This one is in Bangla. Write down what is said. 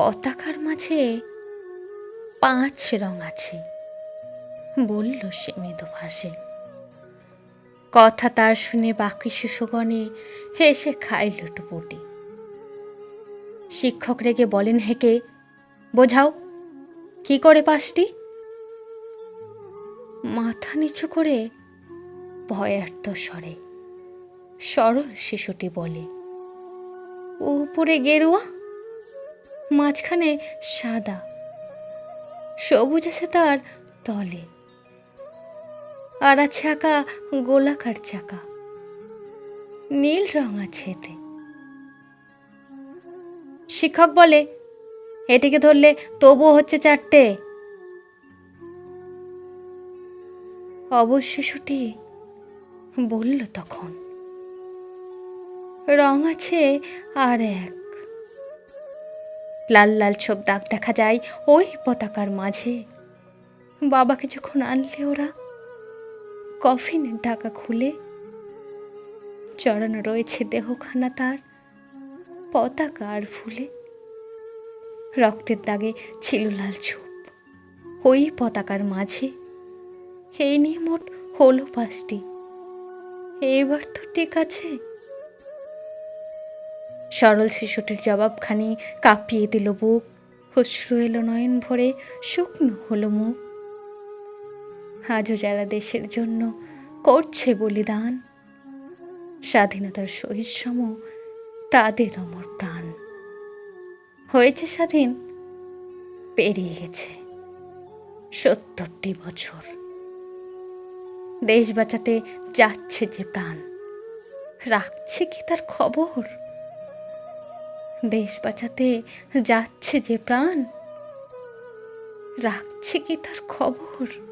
পতাকার মাঝে পাঁচ রং আছে, বলল সে মৃদু ভাসে কথা তার শুনে বাকি শিশুগণে হেসে খাইল টুপুটি শিক্ষক রেগে বলেন হেকে বোঝাও, কি করে পাঁচটি? মাথা নিচু করে ভয়ার্ত স্বরে সরল শিশুটি বলে, উপরে গেরুয়া মাঝখানে সাদা, সবুজ আছে তার তলে। আর আছে আঁকা গোলাকার চাকা, নীল রং আছে এতে। শিক্ষক বলে, এটিকে ধরলে তবুও হচ্ছে চারটে। অবশ শিশুটি বলল তখন। রং আছে আর এক। লাল লাল সব দাগ দেখা যায় ওই পতাকার মাঝে। বাবাকে যখন আনলে ওরা, কফিনের ঢাকা খুলে চড়ানো রয়েছে দেহখানা তার, পতাকা আর ফুলে। রক্তের দাগে ছিল লাল ছোপ। ওই পতাকার মাঝে। এই নিয়ে মোট হলো পাঁচটি। এবার তো ঠিক আছে। সরল শিশুটির জবাবখানি কাঁপিয়ে দিল বুক। অশ্রু এলো নয়ন ভরে, শুকনো হলো মুখ। আজও যারা দেশের জন্য করছে বলিদান, স্বাধীনতার শহীদ সম তাদের অমর প্রাণ। হয়েছে স্বাধীন, পেরিয়ে গেছে সত্তরটি বছর। দেশ বাঁচাতে যাচ্ছে যে প্রাণ, রাখছে কি তার খবর? দেশ বাঁচাতে যাচ্ছে যে প্রাণ রাখছে কি তার খবর?